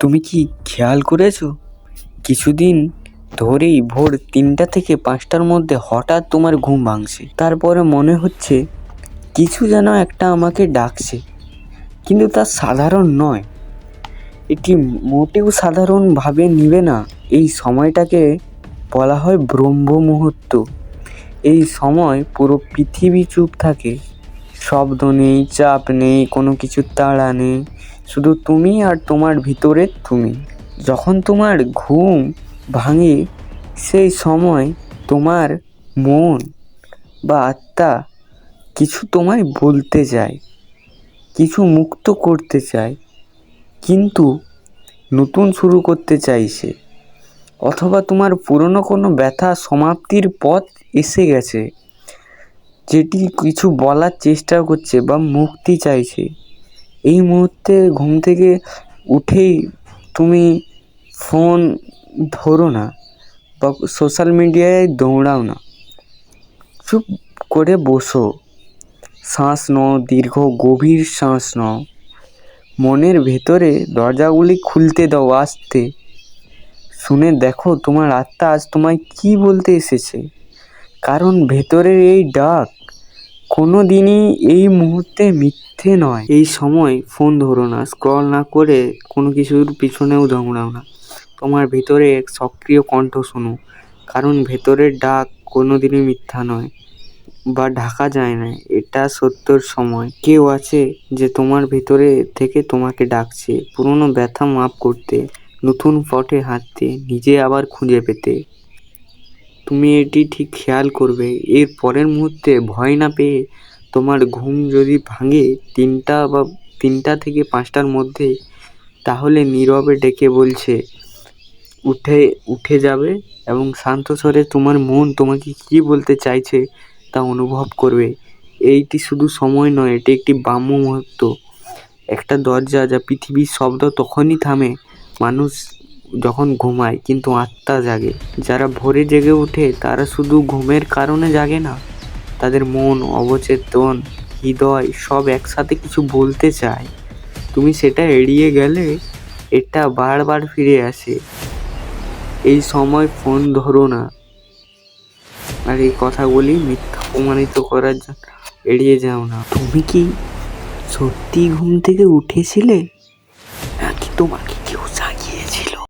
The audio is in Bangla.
তুমি কি খেয়াল করেছ? কিছুদিন ধরেই ভোর তিনটা থেকে পাঁচটার মধ্যে হঠাৎ তোমার ঘুম ভাঙছে। তারপরে মনে হচ্ছে কিছু যেন একটা আমাকে ডাকছে, কিন্তু তা সাধারণ নয়। এটি মোটেও সাধারণভাবে নিবে না। এই সময়টাকে বলা হয় ব্রহ্ম মুহূর্ত এই সময় পুরো পৃথিবী চুপ থাকে। শব্দ নেই, চাপ নেই, কোনো কিছু তাড়া নেই। শুধু তুমি আর তোমার ভিতরে তুমি। যখন তোমার ঘুম ভাঙে, সেই সময় তোমার মন বা আত্মা কিছু তোমায় বলতে চায়, কিছু মুক্ত করতে চায়, কিন্তু নতুন শুরু করতে চাইছে অথবা তোমার পুরনো কোনো ব্যথা সমাপ্তির পথ এসে গেছে। যেটি কিছু বলার চেষ্টা করছে বা মুক্তি চাইছে। এই মুহূর্তে ঘুম থেকে উঠেই তুমি ফোন ধরো না বা সোশ্যাল মিডিয়ায় দৌড়াও না। চুপ করে বসো। শ্বাস নাও, দীর্ঘ, গভীর শ্বাস নাও। মনের ভেতরে দরজাগুলি খুলতে দাও আস্তে। শুনে দেখো তোমার আত্মা আজ তোমায় কী বলতে এসেছে। কারণ ভেতরের এই ডাক কোনো দিনই এই মুহূর্তে মিথ্যে নয়। এই সময় ফোন ধরো না স্ক্রল না করে কোনো কিছুর পিছনেও দৌড়াও না। তোমার ভেতরে এক সক্রিয় কণ্ঠ শোনো, কারণ ভেতরের ডাক কোনো দিনই মিথ্যা নয় বা ঢাকা যায় না, এটা সত্যর সময়। কেউ আছে যে তোমার ভেতরে থেকে তোমাকে ডাকছে, পুরনো ব্যথা মাপ করতে, নতুন পথে হাঁটতে, নিজে আবার খুঁজে পেতে। তুমি এটি ঠিক খেয়াল করবে। এর পরের মুহূর্তে ভয় না পেয়ে তোমার ঘুম যদি ভাঙে তিনটা বা তিনটা থেকে পাঁচটার মধ্যে, তাহলে নীরবে ডেকে বলছে, উঠে উঠে যাবে এবং শান্ত স্বরে তোমার মন তোমাকে কী বলতে চাইছে তা অনুভব করবে। এইটি শুধু সময় নয়, এটি একটি বাম্য মুহূর্ত। একটা দরজা যা পৃথিবীর শব্দ তখনই থামে। মানুষ যখন ঘুমায়, কিন্তু আত্মা জাগে। যারা ভোরে জেগে ওঠে, তারা শুধু ঘুমের কারণে জাগে না। তাদের মন, অবচেতন, হৃদয়, সব একসাথে কিছু বলতে চায়। তুমি সেটা এড়িয়ে গেলে এটা বারবার ফিরে আসে। এই সময় ফোন ধরো না। আর এই কথাগুলি মিথ্যা প্রমাণিত করার জন্য এড়িয়ে যাও না। তুমি কি সত্যি ঘুম থেকে উঠেছিলে? নাকি তোমাকে